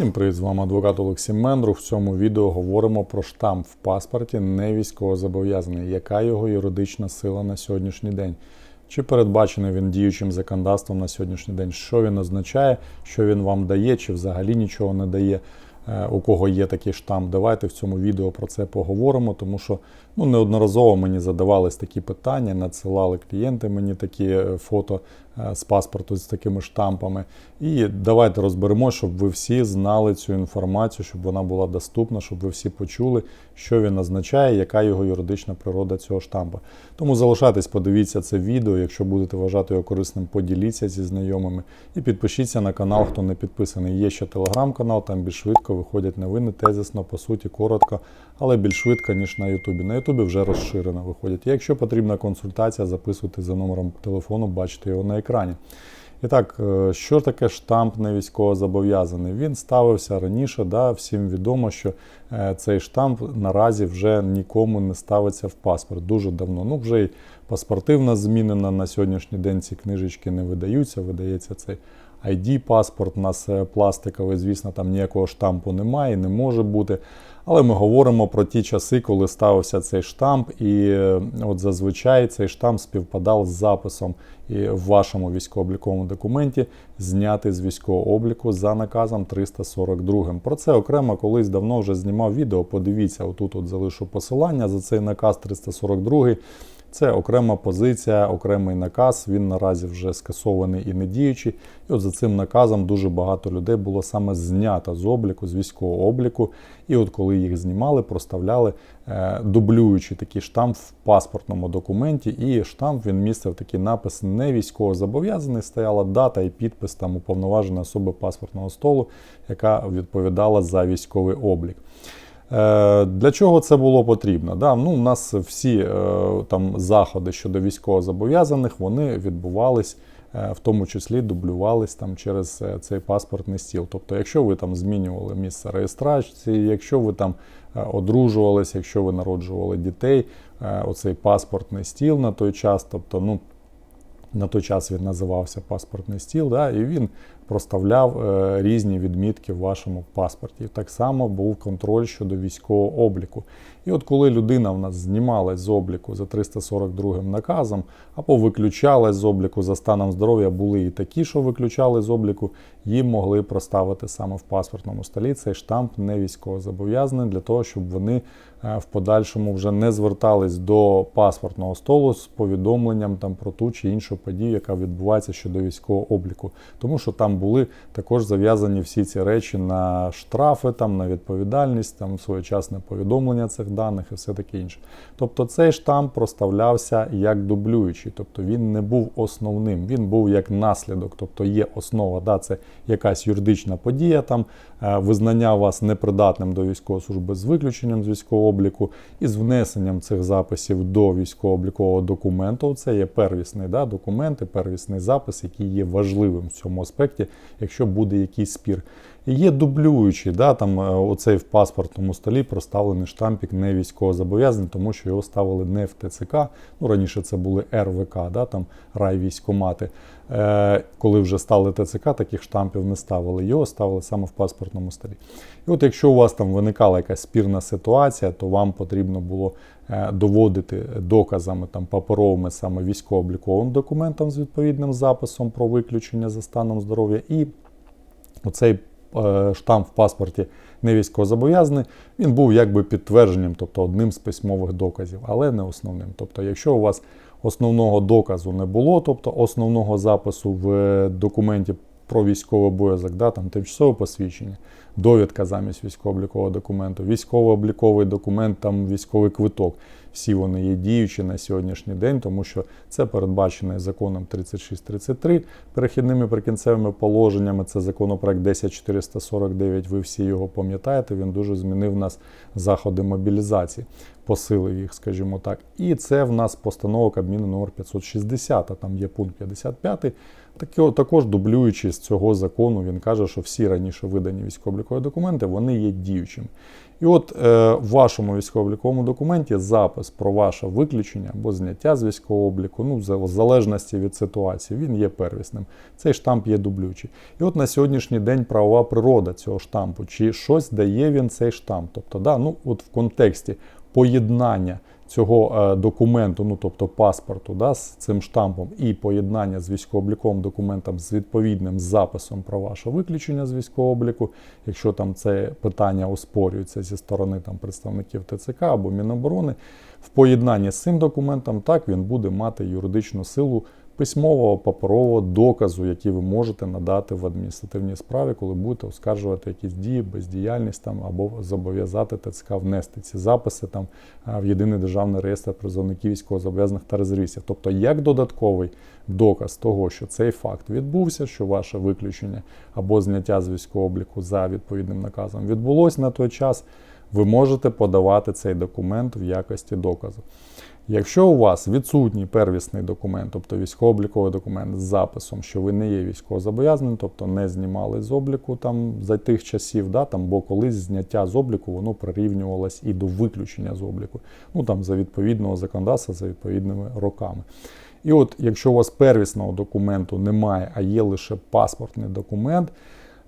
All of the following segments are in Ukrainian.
Всім привіт, з вами адвокат Олексій Мендрух. В цьому відео говоримо про штамп в паспорті не військовозобов'язаний, яка його юридична сила на сьогоднішній день. Чи передбачений він діючим законодавством на сьогоднішній день? Що він означає, що він вам дає, чи взагалі нічого не дає, Е, у кого є такий штамп. Давайте в цьому відео про це поговоримо, тому що ну, неодноразово мені задавались такі питання, надсилали клієнти мені такі е, фото з паспорту з такими штампами. І давайте розберемо, щоб ви всі знали цю інформацію, щоб вона була доступна, щоб ви всі почули, що він означає, яка його юридична природа цього штампа. Тому залишайтесь, подивіться це відео. Якщо будете вважати його корисним, поділіться зі знайомими і підпишіться на канал, хто не підписаний. Є ще телеграм-канал, там більш швидко виходять новини, тезисно, по суті, коротко, але більш швидко, ніж на Ютубі. На Ютубі вже розширено виходять. Якщо потрібна консультація, записуйте за номером телефону, бачите його на екрані. І так, е, що таке штамп не військовозобов'язаний? Він ставився раніше, да, всім відомо, що е, цей штамп наразі вже нікому не ставиться в паспорт. Дуже давно. Ну, вже й паспорти в нас змінено. На сьогоднішній день ці книжечки не видаються, видається цей ID-паспорт, у нас е, пластиковий, звісно, там ніякого штампу немає, не може бути. Але ми говоримо про ті часи, коли ставився цей штамп, і е, от зазвичай цей штамп співпадав з записом і в вашому військово-обліковому документі зняти з військового обліку за наказом 342. Про це окремо колись давно вже знімав відео. Подивіться, отут от залишу посилання за цей наказ 342. Це окрема позиція, окремий наказ. Він наразі вже скасований і не діючий. І от за цим наказом дуже багато людей було саме знято з обліку, з військового обліку. І от коли їх знімали, проставляли, е, дублюючи такий штамп в паспортному документі. І штамп він містив такий напис не військовозобов'язаний, стояла дата і підпис там уповноваженої особи паспортного столу, яка відповідала за військовий облік. Е, для чого це було потрібно? Да? Ну, У нас всі е, там заходи щодо військовозобов'язаних вони відбувались, е, в тому числі дублювались там через цей паспортний стіл. Тобто, якщо ви там змінювали місце реєстрації, якщо ви там одружувалися, якщо ви народжували дітей, оцей паспортний стіл на той час, тобто, ну. На той час він називався паспортний стіл, да, і він проставляв е, різні відмітки в вашому паспорті. Так само був контроль щодо військового обліку. І от коли людина в нас знімалась з обліку за 342 наказом, або виключалась з обліку за станом здоров'я, були і такі, що виключали з обліку, їм могли проставити саме в паспортному столі цей штамп не військовозобов'язаний для того, щоб вони е, в подальшому вже не звертались до паспортного столу з повідомленням там про ту чи іншу подію, яка відбувається щодо військового обліку, тому що там були також зав'язані всі ці речі на штрафи, там на відповідальність, там своєчасне повідомлення цих даних і все таке інше. Тобто цей штамп проставлявся як дублюючий, тобто він не був основним, він був як наслідок, тобто є основа, да, це якась юридична подія, там е, визнання вас непридатним до військової служби з виключенням з військового обліку і з внесенням цих записів до військово-облікового документу. Це є первісний да, документ і первісний запис, який є важливим в цьому аспекті, якщо буде якийсь спір. Є дублюючі, да, там е, оцей в паспортному столі проставлений штампік не військовозобов'язаний, тому що його ставили не в ТЦК. Ну раніше це були РВК, да, там райвійськомати. Е, Коли вже стали ТЦК, таких штампів не ставили. Його ставили саме в паспортному столі. І от якщо у вас там виникала якась спірна ситуація, то вам потрібно було е, доводити доказами там паперовими саме військово-обліковим документом з відповідним записом про виключення за станом здоров'я. і Оцей Е, штамп в паспорті не військовозобов'язаний, він був якби підтвердженням, тобто одним з письмових доказів, але не основним. Тобто, якщо у вас основного доказу не було, тобто основного запису в документі про військовий обов'язок, да, там тимчасове посвідчення, довідка замість військово-облікового документу, військово-обліковий документ, там військовий квиток. Всі вони є діючі на сьогоднішній день, тому що це передбачено законом 3633, перехідними прикінцевими положеннями. Це законопроект 10449. Ви всі його пам'ятаєте. Він дуже змінив нас заходи мобілізації. посилив їх, скажімо так. І це в нас постанова Кабміну номер 560, а там є пункт 55. Також дублюючи з цього закону, він каже, що всі раніше видані військово-облікові документи вони є діючими. І от е, в вашому військово-обліковому документі запис про ваше виключення або зняття з військового обліку, ну, в залежності від ситуації, він є первісним. Цей штамп є дублючий. І от на сьогоднішній день правова природа цього штампу, чи щось дає він цей штамп. Тобто, да, ну, от в контексті поєднання цього е, документу, ну тобто паспорту, да, з цим штампом, і поєднання з військово-обліковим документом з відповідним записом про ваше виключення з військового обліку, якщо там це питання оспорюється зі сторони там представників ТЦК або Міноборони, в поєднанні з цим документом, так він буде мати юридичну силу письмового паперового доказу, який ви можете надати в адміністративній справі, коли будете оскаржувати якісь дії, бездіяльність там або зобов'язати ТЦК внести ці записи там в єдиний державний реєстр призовників військовозобов'язаних та резервістів. Тобто, як додатковий доказ того, що цей факт відбувся, що ваше виключення або зняття з військового обліку за відповідним наказом відбулось на той час. Ви можете подавати цей документ в якості доказу. Якщо у вас відсутній первісний документ, тобто військово-обліковий документ з записом, що ви не є військовозобов'язаним, тобто не знімали з обліку там за тих часів, да, там, бо колись зняття з обліку воно прирівнювалось і до виключення з обліку, ну там за відповідного законодавства, за відповідними роками. І от, якщо у вас первісного документу немає, а є лише паспортний документ,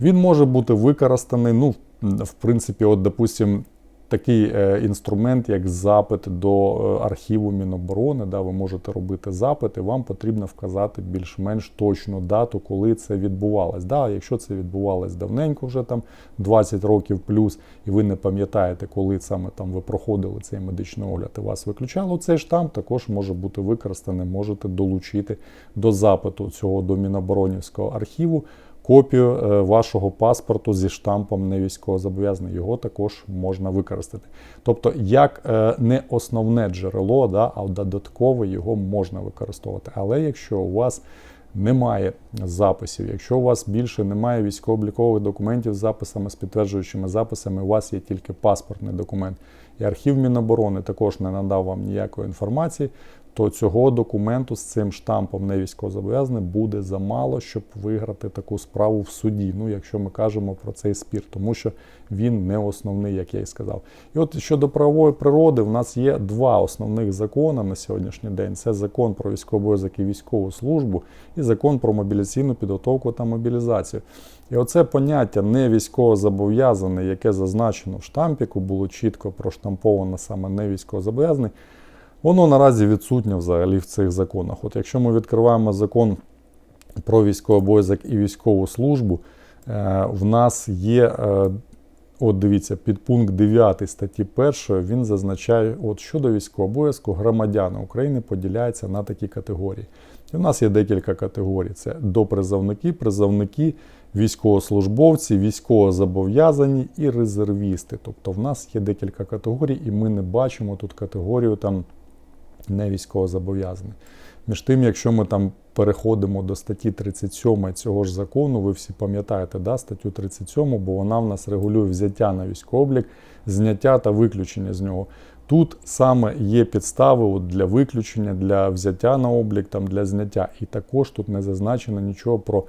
він може бути використаний, ну, в принципі, от, допустим, такий е, інструмент, як запит до е, архіву Міноборони. Да, Ви можете робити запит, і вам потрібно вказати більш-менш точну дату, коли це відбувалось. Да, Якщо це відбувалось давненько, вже там 20 років плюс, і ви не пам'ятаєте, коли саме там ви проходили цей медичний огляд і вас виключало, цей штамп також може бути використаний, можете долучити до запиту цього до Міноборонівського архіву копію е, вашого паспорту зі штампом не військовозобов'язаний, його також можна використати. Тобто, як е, не основне джерело, да, а додаткове його можна використовувати. Але якщо у вас немає записів, якщо у вас більше немає військово-облікових документів з записами, з підтверджуючими записами, у вас є тільки паспортний документ, і архів Міноборони також не надав вам ніякої інформації, то цього документу з цим штампом не військовозобов'язаний буде замало, щоб виграти таку справу в суді. Ну, якщо ми кажемо про цей спір, тому що він не основний, як я і сказав. І от щодо правової природи, в нас є два основних закони на сьогоднішній день: це закон про військовий обов'язок і військову службу, і закон про мобілізаційну підготовку та мобілізацію. І оце поняття не військовозобов'язаний, яке зазначено в штампіку, було чітко проштамповано саме не військовозобов'язаний, Воно наразі відсутнє взагалі в цих законах. От Якщо ми відкриваємо закон про військовий обов'язок і військову службу, е, в нас є, е, от дивіться, підпункт 9 статті 1 він зазначає, от щодо військового обов'язку громадяни України поділяються на такі категорії. І в нас є декілька категорій: це допризовники, призовники, військовослужбовці, військовозобов'язані і резервісти. Тобто в нас є декілька категорій, і ми не бачимо тут категорію там не військовозобов'язаний. Між тим, якщо ми там переходимо до статті 37 цього ж закону, ви всі пам'ятаєте да, статтю 37, бо вона в нас регулює взяття на військовий облік, зняття та виключення з нього. Тут саме є підстави от для виключення, для взяття на облік, там, для зняття. І також тут не зазначено нічого про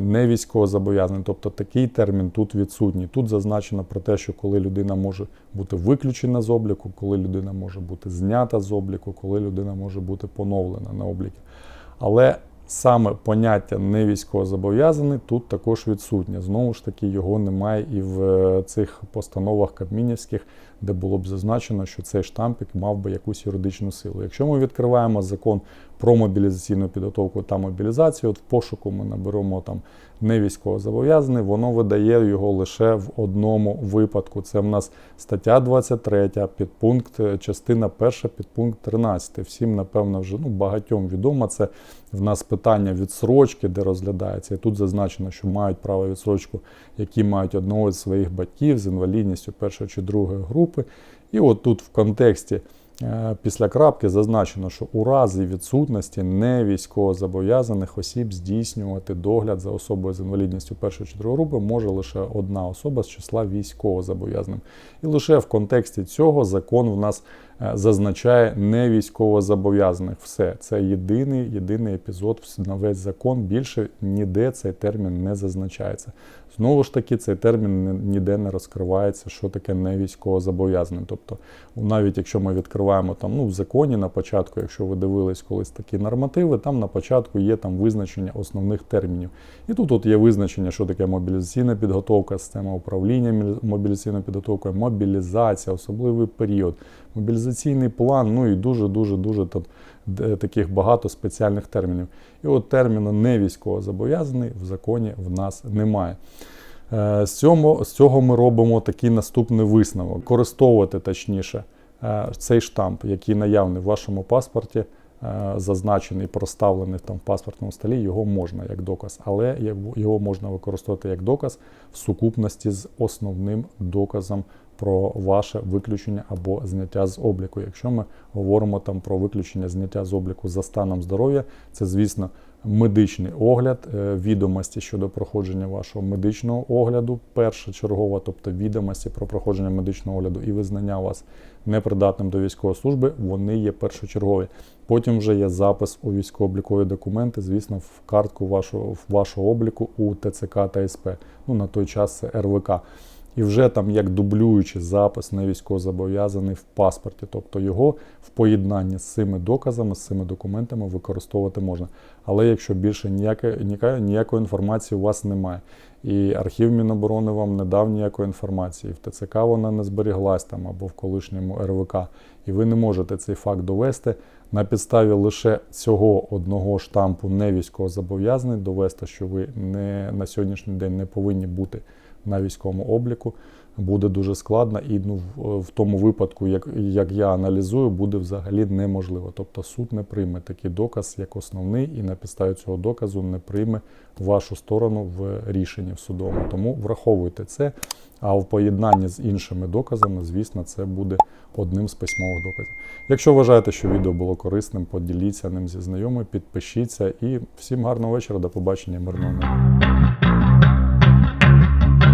не військовозобов'язаний. Тобто такий термін тут відсутній. Тут зазначено про те, що коли людина може бути виключена з обліку, коли людина може бути знята з обліку, коли людина може бути поновлена на обліки. Але саме поняття не військовозобов'язаний тут також відсутнє. Знову ж таки, його немає і в е, цих постановах Кабмінівських, де було б зазначено, що цей штампик мав би якусь юридичну силу. Якщо ми відкриваємо закон про мобілізаційну підготовку та мобілізацію, от в пошуку ми наберемо там не військовозобов'язаний, воно видає його лише в одному випадку. Це в нас стаття 23, підпункт, е, частина 1, підпункт 13. Всім, напевно, вже ну, багатьом відомо. Це в нас питання відсрочки, де розглядається. І тут зазначено, що мають право відсрочку, які мають одного з своїх батьків з інвалідністю першої чи другої групи. І от тут в контексті. Е, після крапки зазначено, що у разі відсутності не військовозобов'язаних осіб здійснювати догляд за особою з інвалідністю першої чи другої групи може лише одна особа з числа військовозобов'язаним. І лише в контексті цього закон в нас е, зазначає не військовозобов'язаних. Все, це єдиний, єдиний епізод на весь закон. Більше ніде цей термін не зазначається. Знову ж таки, цей термін ніде не розкривається, що таке не військовозобов'язаний. Тобто, навіть якщо ми відкриваємо там ну, в законі на початку, якщо ви дивились колись такі нормативи, там на початку є там визначення основних термінів. І тут от є визначення, що таке мобілізаційна підготовка, система управління мобілізаційною підготовкою, мобілізація, особливий період, мобілізаційний план, ну і дуже дуже там таких багато спеціальних термінів. І от терміну не військовозобов'язаний в законі в нас немає. Е, З цього, з цього ми робимо такий наступний висновок: користовувати точніше е, цей штамп, який наявний в вашому паспорті, е, зазначений, проставлений там в паспортному столі, його можна як доказ, але його можна використовувати як доказ в сукупності з основним доказом про ваше виключення або зняття з обліку. Якщо ми говоримо там про виключення зняття з обліку за станом здоров'я, це звісно медичний огляд, е, відомості щодо проходження вашого медичного огляду, першочергово, тобто відомості про проходження медичного огляду і визнання вас непридатним до військової служби, вони є першочергові. Потім вже є запис у військово-облікові документи, звісно, в картку вашого, вашого обліку у ТЦК та СП. Ну на той час це РВК. І вже там як дублюючий запис на військовозобов'язаний в паспорті, тобто його в поєднанні з цими доказами, з цими документами використовувати можна. Але якщо більше ніякої, ніякої, ніякої інформації у вас немає, і архів Міноборони вам не дав ніякої інформації, в ТЦК вона не зберіглась там або в колишньому РВК, і ви не можете цей факт довести. На підставі лише цього одного штампу не військовозобов'язаний, довести, що ви не на сьогоднішній день не повинні бути на військовому обліку, буде дуже складно, і ну, в, тому випадку, як, як я аналізую, буде взагалі неможливо. Тобто суд не прийме такий доказ як основний, і на підставі цього доказу не прийме вашу сторону в рішенні в судовому. Тому враховуйте це. А в поєднанні з іншими доказами, звісно, це буде одним з письмових доказів. Якщо вважаєте, що відео було корисним, поділіться ним зі знайомими, підпишіться і всім гарного вечора, до побачення, мирного неба.